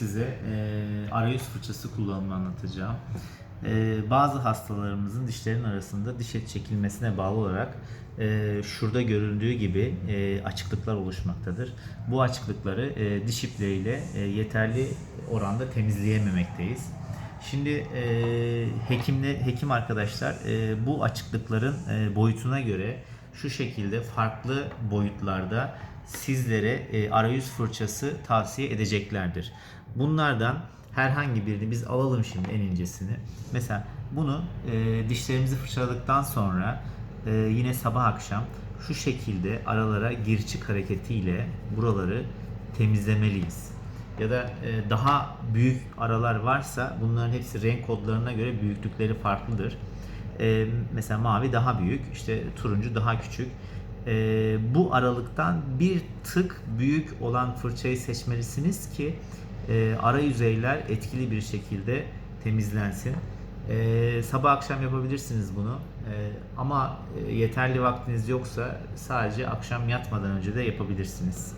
Size e, arayüz fırçası kullanımını anlatacağım. E, bazı hastalarımızın dişlerin arasında diş et çekilmesine bağlı olarak e, şurada görüldüğü gibi e, açıklıklar oluşmaktadır. Bu açıklıkları e, diş ipleriyle e, yeterli oranda temizleyememekteyiz. Şimdi e, hekimle hekim arkadaşlar e, bu açıklıkların e, boyutuna göre şu şekilde farklı boyutlarda sizlere e, arayüz fırçası tavsiye edeceklerdir. Bunlardan herhangi birini biz alalım şimdi en incesini. Mesela bunu e, dişlerimizi fırçaladıktan sonra e, yine sabah akşam şu şekilde aralara gir çık hareketiyle buraları temizlemeliyiz. Ya da e, daha büyük aralar varsa bunların hepsi renk kodlarına göre büyüklükleri farklıdır. E, mesela mavi daha büyük, işte turuncu daha küçük. E, bu aralıktan bir tık büyük olan fırçayı seçmelisiniz ki e, ara yüzeyler etkili bir şekilde temizlensin. E, sabah akşam yapabilirsiniz bunu E, ama yeterli vaktiniz yoksa sadece akşam yatmadan önce de yapabilirsiniz.